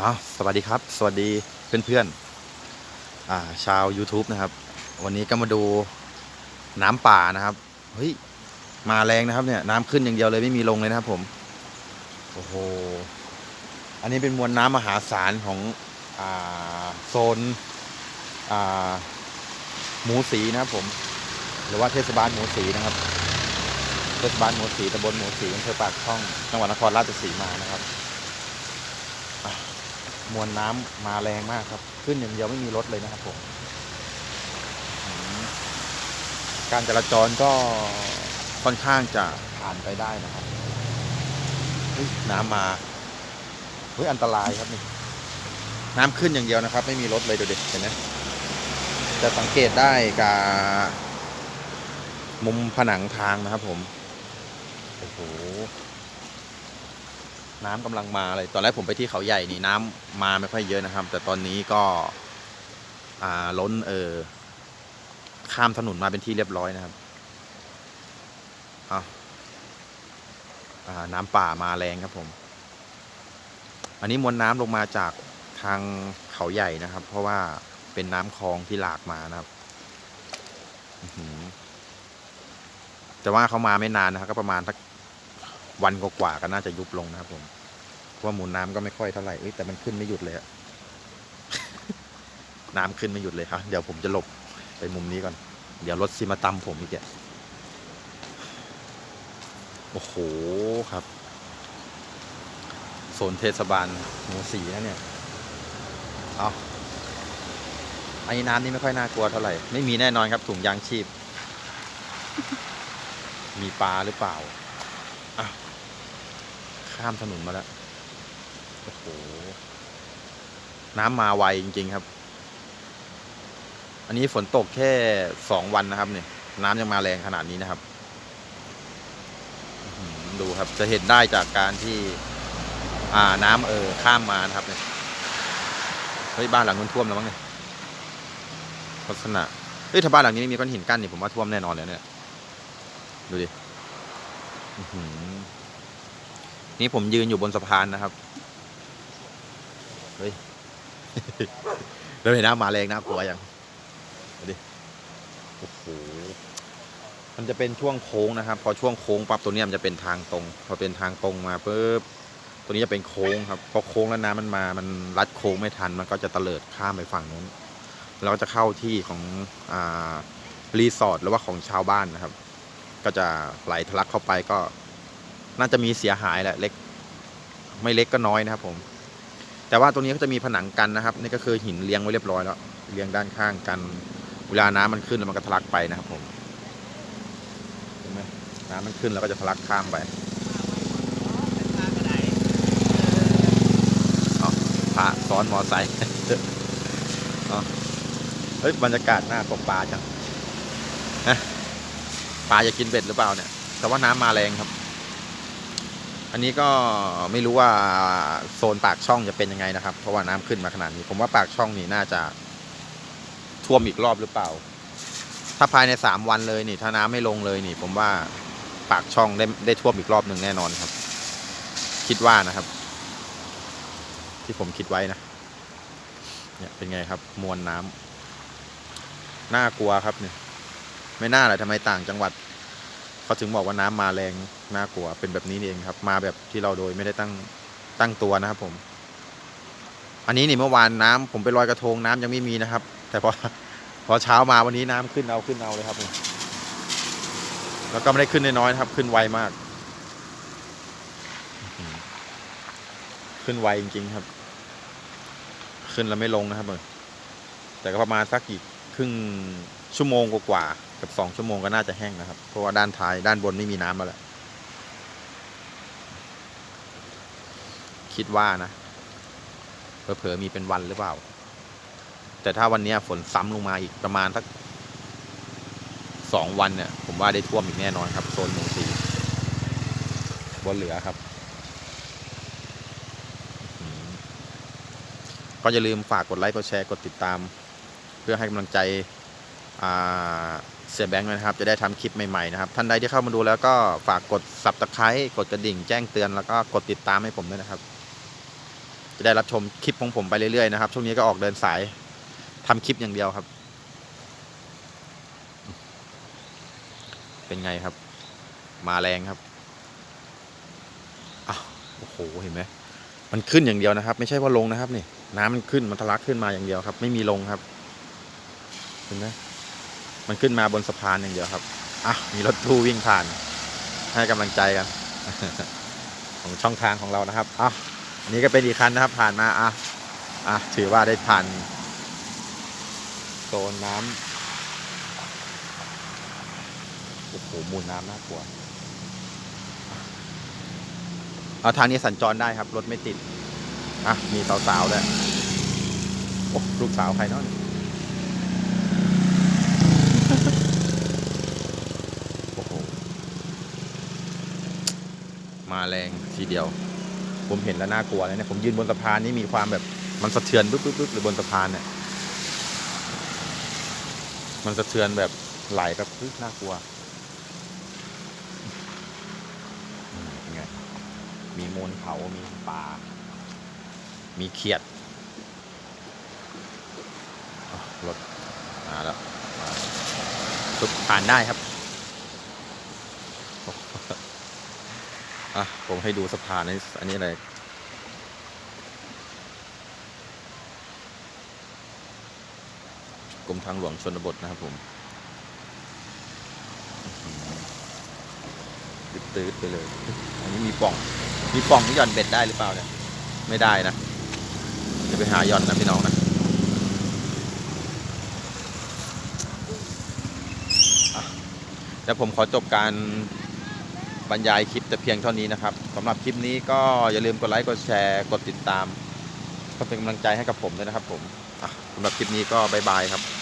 อ๋อสวัสดีครับ สวัสดีเพื่อนๆอ่าชาว YouTube นะครับ วันนี้ก็มาดูน้ำป่านะครับ เฮ้ย มาแรงนะครับเนี่ยน้ำขึ้นอย่างเดียวเลยไม่มีลงเลยนะครับผม โอ้โห อันนี้เป็นมวลน้ำมหาศาลของอ่าโซนอ่าหมูสีนะครับผม หรือว่าเทศบาลหมูสีนะครับ เทศบาลหมูสีตำบลหมูสีอำเภอปากช่อง จังหวัดนครราชสีมานะครับ มวลน้ำมาแรงมากครับ ขึ้นอย่างเดียวไม่มีรถเลยนะครับผมการจราจรก็ค่อนข้างจะผ่านไปได้นะครับเฮ้ยน้ำมาเฮ้ยอันตรายครับนี่น้ำขึ้นอย่างเดียวนะครับ ไม่มีรถเลยเดูดิเห็นไหมจะสังเกตได้กับมุมผนังทางนะครับผมโอ้โห น้ำกำลังมาเลยตอนแรกผมไปที่เขาใหญ่นี่น้ำมาไม่ค่อยเยอะนะครับ แต่ตอนนี้ก็อ่าล้นเออข้ามถนนมาเป็นที่เรียบร้อยนะครับอาอ่าน้ำป่ามาแรงครับผม อันนี้มวลน้ำลงมาจากทางเขาใหญ่นะครับ เพราะว่าเป็นน้ำคลองที่หลากมานะครับแต่ว่าเขามาไม่นานนะครับก็ประมาณสัก วันกว่าก็น่าจะยุบลงนะครับผมเพราะว่าหมูลน้ำก็ไม่ค่อยเท่าไหร่เอ้แต่มันขึ้นไม่หยุดเลยน้ำขึ้นไม่หยุดเลยครับ เดี๋ยวผมจะหลบไปมุมนี้ก่อน เดี๋ยวรถซีมาตำผมอีกแกโอ้โหครับโซนเทศบาลหมูสีนะเนี่ย เอาไอ้น้ำนี่ไม่ค่อยน่ากลัวเท่าไหร่ ไม่มีแน่นอนครับถุงยางชีพ มีปลาหรือเปล่า ข้ามถนนมาแล้ว โอ้โห น้ำมาไวจริง ๆ ครับ อันนี้ฝนตกแค่สองวันนะครับ เนี่ย น้ำยังมาแรงขนาดนี้นะครับ ดูครับ จะเห็นได้จากการที่ อ่า น้ำเออข้ามมานะครับ เนี่ย เฮ้ยบ้านหลังนู้นท่วมแล้วมั้งเนี่ย ลักษณะเฮ้ยถ้าบ้านหลังนี้ไม่มีก้อนหินกั้นนี่ผมว่าท่วมแน่นอนเลยเนี่ย ดูดิอื้อหือ นี่ผมยืนอยู่บนสะพานนะครับเฮ้ยเราเห็นน้ำมาแรงน่ากลัวอย่างดิโอ้โหมันจะเป็นช่วงโค้งนะครับ พอช่วงโค้งปั๊บตัวนี้มันจะเป็นทางตรง พอเป็นทางตรงมาปุ๊บตัวนี้จะเป็นโค้งครับพอโค้งแล้วน้ำมันมามันรัดโค้งไม่ทันมันก็จะเตลิดข้ามไปฝั่งนู้นแล้วก็จะเข้าที่ของอ่ารีสอร์ทหรือว่าของชาวบ้านนะครับ ก็จะไหลทะลักเข้าไปก็ น่าจะมีเสียหายแหละเล็ก ไม่เล็กก็น้อยนะครับผม แต่ว่าตรงนี้ก็จะมีผนังกันนะครับ นี่ก็คือหินเลี้ยงไว้เรียบร้อยแล้วเลี้ยงด้านข้างกัน เวลาน้ำมันขึ้นแล้วมันก็ทะลักไปนะครับผมเห็นไหมน้ำมันขึ้นแล้วก็จะทะลักข้ามไปเอาพระซ้อนมอไซค์เอเฮ้ยบรรยากาศน่าตกปลาจังนะปลาจะกินเบ็ดหรือเปล่าเนี่ย แต่ว่าน้ำมาแรงครับ อันนี้ก็ไม่รู้ว่าโซนปากช่องจะเป็นยังไงนะครับ เพราะว่าน้ำขึ้นมาขนาดนี้ ผมว่าปากช่องนี่น่าจะท่วมอีกรอบหรือเปล่า ถ้าภายในสามวันเลยนี่ ถ้าน้ำไม่ลงเลยนี่ ผมว่าปากช่องได้ได้ท่วมอีกรอบหนึ่งแน่นอนครับ คิดว่านะครับ ที่ผมคิดไว้นะเนี่ยเป็นไงครับ มวลน้ำน่ากลัวครับเนี่ยไม่น่าเลยทำไมต่างจังหวัด เขาถึงบอกว่าน้ำมาแรงน่ากลัวเป็นแบบนี้นี่เองครับ มาแบบที่เราโดยไม่ได้ตั้งตั้งตัวนะครับผม อันนี้นี่เมื่อวานน้ำผมไปลอยกระทงน้ำยังไม่มีนะครับ แต่พอพอเช้ามาวันนี้น้ำขึ้นเอาขึ้นเอาเลยครับผมแล้วก็ไม่ได้ขึ้นน้อยๆครับ ขึ้นไวมาก ขึ้นไวจริงๆครับ ขึ้นแล้วไม่ลงนะครับผมแต่ก็ประมาณสักอีกครึ่ง ชั่วโมงกว่าๆกับสองชั่วโมงก็น่าจะแห้งนะครับ เพราะว่าด้านท้ายด้านบนไม่มีน้ำแล้วแหละคิดว่านะเผลอๆมีเป็นวันหรือเปล่า แต่ถ้าวันนี้ฝนซ้ำลงมาอีกประมาณสักสองวันเนี่ย ผมว่าได้ท่วมอีกแน่นอนครับโซนหมู่สีบนเหลือครับ ก็อย่าลืมฝากกดไลค์กดแชร์กดติดตาม เพื่อให้กำลังใจ เสียแบงค์ด้วยนะครับ จะได้ทำคลิปใหม่ๆนะครับ ท่านใดที่เข้ามาดูแล้วก็ฝากกด subscribe กดกระดิ่งแจ้งเตือนแล้วก็กดติดตามให้ผมด้วยนะครับ จะได้รับชมคลิปของผมไปเรื่อยๆนะครับ ช่วงนี้ก็ออกเดินสายทำคลิปอย่างเดียวครับ เป็นไงครับ มาแรงครับอ้าวโอ้โหเห็นไหมมันขึ้นอย่างเดียวนะครับ ไม่ใช่ว่าลงนะครับนี่น้ำมันขึ้นมันทะลักขึ้นมาอย่างเดียวครับ ไม่มีลงครับเห็นไหม มันขึ้นมาบนสะพานอย่างเดียวครับอะมีรถตู้วิ่งผ่าน ให้กำลังใจกัน ของช่องทางของเรานะครับอะอันนี้ก็เป็นอีกคันนะครับ ผ่านมาอะอะถือว่าได้ผ่านโซนน้ำโอ้โหมูลน้ำน่ากลัวเอาทางนี้สัญจรได้ครับ รถไม่ติด อะ มีสาวๆด้วยโอ้ลูกสาวใครเนาะโอ้โห มาแรงทีเดียว ผมเห็นแล้วน่ากลัวเลยเนี่ยผมยืนบนสะพานนี่มีความแบบมันสะเทือนปึ๊บปึ๊บปึ๊บเลยบนสะพานเนี่ยมันสะเทือนแบบไหลแบบปึ๊บน่ากลัวอืมเป็นไงมีมูลเขามีปลามีเขียดรถมาแล้วทุกผ่านได้ครับ อะ ผมให้ดูสะพานนี้อันนี้อะไรกรมทางหลวงชนบทนะครับผมตื้ดไปเลย อันนี้มีป่อง มีป่องที่หย่อนเบ็ดได้หรือเปล่าเนี่ย ไม่ได้นะ จะไปหาหย่อนนะพี่น้องนะอะเดี๋ยวผมขอจบการ บรรยายคลิปแต่เพียงเท่านี้นะครับสำหรับคลิปนี้ก็อย่าลืมกดไลค์กดแชร์กดติดตาม ก็เป็นกำลังใจให้กับผมด้วยนะครับผมสำหรับคลิปนี้ก็บายบายครับ